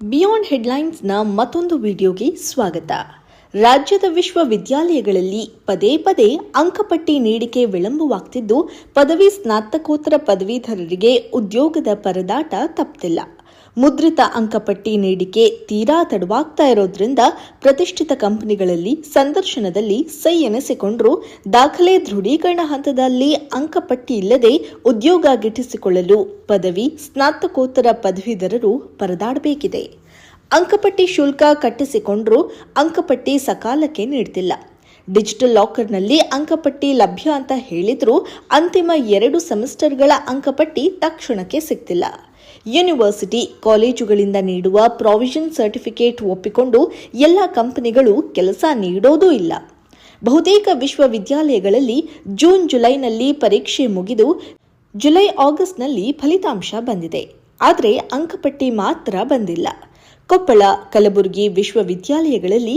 Beyond ಹೆಡ್ಲೈನ್ಸ್ನ ಮತ್ತೊಂದು ವಿಡಿಯೋಗೆ ಸ್ವಾಗತ. ರಾಜ್ಯದ ವಿಶ್ವವಿದ್ಯಾಲಯಗಳಲ್ಲಿ ಪದೇ ಪದೇ ಅಂಕಪಟ್ಟಿ ನೀಡಿಕೆ ವಿಳಂಬವಾಗ್ತಿದ್ದು, ಪದವಿ ಸ್ನಾತಕೋತ್ತರ ಪದವೀಧರರಿಗೆ ಉದ್ಯೋಗದ ಪರದಾಟ ತಪ್ಪಿಲ್ಲ. ಮುದ್ರಿತ ಅಂಕಪಟ್ಟಿ ನೀಡಿಕೆ ತೀರಾ ತಡವಾಗ್ತಾ ಇರೋದ್ರಿಂದ ಪ್ರತಿಷ್ಠಿತ ಕಂಪನಿಗಳಲ್ಲಿ ಸಂದರ್ಶನದಲ್ಲಿ ಸೈ ಎನಿಸಿಕೊಂಡ್ರು. ದಾಖಲೆ ದೃಢೀಕರಣ ಹಂತದಲ್ಲಿ ಅಂಕಪಟ್ಟಿ ಇಲ್ಲದೆ ಉದ್ಯೋಗ ಗಿಟ್ಟಿಸಿಕೊಳ್ಳಲು ಪದವಿ, ಸ್ನಾತಕೋತ್ತರ ಪದವೀಧರರು ಪರದಾಡಬೇಕಿದೆ. ಅಂಕಪಟ್ಟಿ ಶುಲ್ಕ ಕಟ್ಟಿಸಿಕೊಂಡ್ರೂ ಅಂಕಪಟ್ಟಿ ಸಕಾಲಕ್ಕೆ ನೀಡ್ತಿಲ್ಲ. ಡಿಜಿಟಲ್ ಲಾಕರ್ನಲ್ಲಿ ಅಂಕಪಟ್ಟಿ ಲಭ್ಯ ಅಂತ ಹೇಳಿದ್ರೂ ಅಂತಿಮ ಎರಡು ಸೆಮಿಸ್ಟರ್ಗಳ ಅಂಕಪಟ್ಟಿ ತಕ್ಷಣಕ್ಕೆ ಸಿಗ್ತಿಲ್ಲ. ಯೂನಿವರ್ಸಿಟಿ ಕಾಲೇಜುಗಳಿಂದ ನೀಡುವ ಪ್ರಾವಿಷನ್ ಸರ್ಟಿಫಿಕೇಟ್ ಒಪ್ಪಿಕೊಂಡು ಎಲ್ಲ ಕಂಪನಿಗಳು ಕೆಲಸ ನೀಡೋದೂ ಇಲ್ಲ. ಬಹುತೇಕ ವಿಶ್ವವಿದ್ಯಾಲಯಗಳಲ್ಲಿ ಜೂನ್ ಜುಲೈನಲ್ಲಿ ಪರೀಕ್ಷೆ ಮುಗಿದು ಜುಲೈ ಆಗಸ್ಟ್ನಲ್ಲಿ ಫಲಿತಾಂಶ ಬಂದಿದೆ. ಆದರೆ ಅಂಕಪಟ್ಟಿ ಮಾತ್ರ ಬಂದಿಲ್ಲ. ಕೊಪ್ಪಳ, ಕಲಬುರಗಿ ವಿಶ್ವವಿದ್ಯಾಲಯಗಳಲ್ಲಿ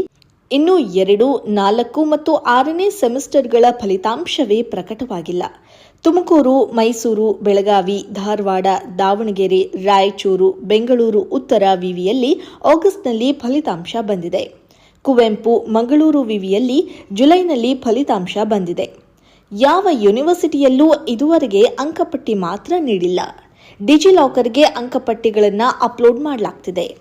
ಇನ್ನು ಎರಡು, ನಾಲ್ಕು ಮತ್ತು ಆರನೇ ಸೆಮಿಸ್ಟರ್ಗಳ ಫಲಿತಾಂಶವೇ ಪ್ರಕಟವಾಗಿಲ್ಲ. ತುಮಕೂರು, ಮೈಸೂರು, ಬೆಳಗಾವಿ, ಧಾರವಾಡ, ದಾವಣಗೆರೆ, ರಾಯಚೂರು, ಬೆಂಗಳೂರು, ಉತ್ತರ ವಿವಿಯಲ್ಲಿ ಆಗಸ್ಟ್ನಲ್ಲಿ ಫಲಿತಾಂಶ ಬಂದಿದೆ. ಕುವೆಂಪು, ಮಂಗಳೂರು ವಿವಿಯಲ್ಲಿ ಜುಲೈನಲ್ಲಿ ಫಲಿತಾಂಶ ಬಂದಿದೆ. ಯಾವ ಯೂನಿವರ್ಸಿಟಿಯಲ್ಲೂ ಇದುವರೆಗೆ ಅಂಕಪಟ್ಟಿ ಮಾತ್ರ ನೀಡಿಲ್ಲ. ಡಿಜಿಲಾಕರ್ಗೆ ಅಂಕಪಟ್ಟಿಗಳನ್ನು ಅಪ್ಲೋಡ್ ಮಾಡಲಾಗ್ತಿದೆ.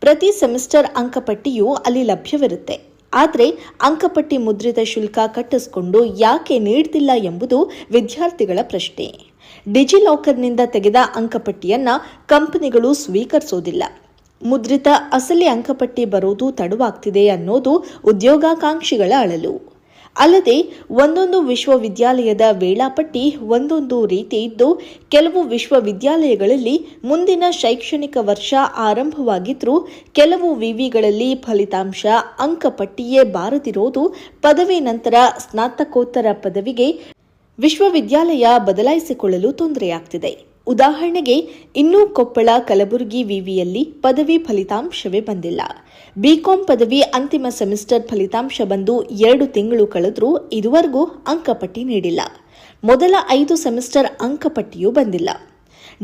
ಪ್ರತಿ ಸೆಮಿಸ್ಟರ್ ಅಂಕಪಟ್ಟಿಯೂ ಅಲ್ಲಿ ಲಭ್ಯವಿರುತ್ತೆ. ಆದರೆ ಅಂಕಪಟ್ಟಿ ಮುದ್ರಿತ ಶುಲ್ಕ ಕಟ್ಟಿಸಿಕೊಂಡು ಯಾಕೆ ನೀಡ್ತಿಲ್ಲ ಎಂಬುದು ವಿದ್ಯಾರ್ಥಿಗಳ ಪ್ರಶ್ನೆ. ಡಿಜಿಲಾಕರ್ನಿಂದ ತೆಗೆದ ಅಂಕಪಟ್ಟಿಯನ್ನು ಕಂಪನಿಗಳು ಸ್ವೀಕರಿಸೋದಿಲ್ಲ. ಮುದ್ರಿತ ಅಸಲಿ ಅಂಕಪಟ್ಟಿ ಬರೋದು ತಡವಾಗ್ತಿದೆ ಅನ್ನೋದು ಉದ್ಯೋಗಾಕಾಂಕ್ಷಿಗಳ ಅಳಲು. ಅಲ್ಲದೆ ಒಂದೊಂದು ವಿಶ್ವವಿದ್ಯಾಲಯದ ವೇಳಾಪಟ್ಟಿ ಒಂದೊಂದು ರೀತಿ ಇದ್ದು, ಕೆಲವು ವಿಶ್ವವಿದ್ಯಾಲಯಗಳಲ್ಲಿ ಮುಂದಿನ ಶೈಕ್ಷಣಿಕ ವರ್ಷ ಆರಂಭವಾಗಿದ್ರೂ, ಕೆಲವು ವಿವಿಗಳಲ್ಲಿ ಫಲಿತಾಂಶ ಅಂಕಪಟ್ಟಿಯೇ ಬಾರದಿರೋದು ಪದವಿ ನಂತರ ಸ್ನಾತಕೋತ್ತರ ಪದವಿಗೆ ವಿಶ್ವವಿದ್ಯಾಲಯ ಬದಲಾಯಿಸಿಕೊಳ್ಳಲು ತೊಂದರೆಯಾಗ್ತಿದೆ. ಉದಾಹರಣೆಗೆ, ಇನ್ನೂ ಕೊಪ್ಪಳ ಕಲಬುರಗಿ ವಿವಿಯಲ್ಲಿ ಪದವಿ ಫಲಿತಾಂಶವೇ ಬಂದಿಲ್ಲ. ಬಿಕಾಂ ಪದವಿ ಅಂತಿಮ ಸೆಮಿಸ್ಟರ್ ಫಲಿತಾಂಶ ಬಂದು ಎರಡು ತಿಂಗಳು ಕಳೆದರೂ ಇದುವರೆಗೂ ಅಂಕಪಟ್ಟಿ ನೀಡಿಲ್ಲ. ಮೊದಲ ಐದು ಸೆಮಿಸ್ಟರ್ ಅಂಕಪಟ್ಟಿಯೂ ಬಂದಿಲ್ಲ.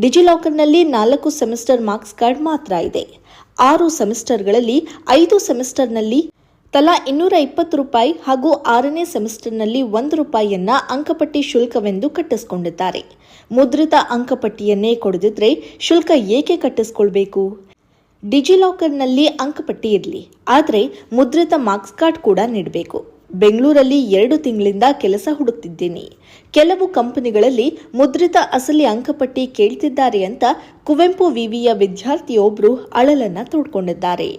ಡಿಜಿಲಾಕರ್ನಲ್ಲಿ ನಾಲ್ಕು ಸೆಮಿಸ್ಟರ್ ಮಾರ್ಕ್ಸ್ ಕಾರ್ಡ್ ಮಾತ್ರ ಇದೆ. ಆರು ಸೆಮಿಸ್ಟರ್ಗಳಲ್ಲಿ ಐದು ಸೆಮಿಸ್ಟರ್ನಲ್ಲಿ ತಲಾ ಇನ್ನೂರ ಇಪ್ಪತ್ತು ರೂಪಾಯಿ ಹಾಗೂ ಆರನೇ ಸೆಮಿಸ್ಟರ್ನಲ್ಲಿ ಒಂದು ರೂಪಾಯಿಯನ್ನ ಅಂಕಪಟ್ಟಿ ಶುಲ್ಕವೆಂದು ಕಟ್ಟಿಸಿಕೊಂಡಿದ್ದಾರೆ. ಮುದ್ರಿತ ಅಂಕಪಟ್ಟಿಯನ್ನೇ ಕೊಡದಿದ್ರೆ ಶುಲ್ಕ ಏಕೆ ಕಟ್ಟಿಸ್ಕೊಳ್ಬೇಕು? ಡಿಜಿಲಾಕರ್ನಲ್ಲಿ ಅಂಕಪಟ್ಟಿ ಇರಲಿ, ಆದರೆ ಮುದ್ರಿತ ಮಾರ್ಕ್ಸ್ ಕಾರ್ಡ್ ಕೂಡ ನೀಡಬೇಕು. ಬೆಂಗಳೂರಲ್ಲಿ ಎರಡು ತಿಂಗಳಿಂದ ಕೆಲಸ ಹುಡುಕ್ತಿದ್ದೀನಿ. ಕೆಲವು ಕಂಪನಿಗಳಲ್ಲಿ ಮುದ್ರಿತ ಅಸಲಿ ಅಂಕಪಟ್ಟಿ ಕೇಳ್ತಿದ್ದಾರೆ ಅಂತ ಕುವೆಂಪು ವಿವಿಯ ವಿದ್ಯಾರ್ಥಿಯೊಬ್ಬರು ಅಳಲನ್ನ ತೋಡ್ಕೊಂಡಿದ್ದಾರೆ.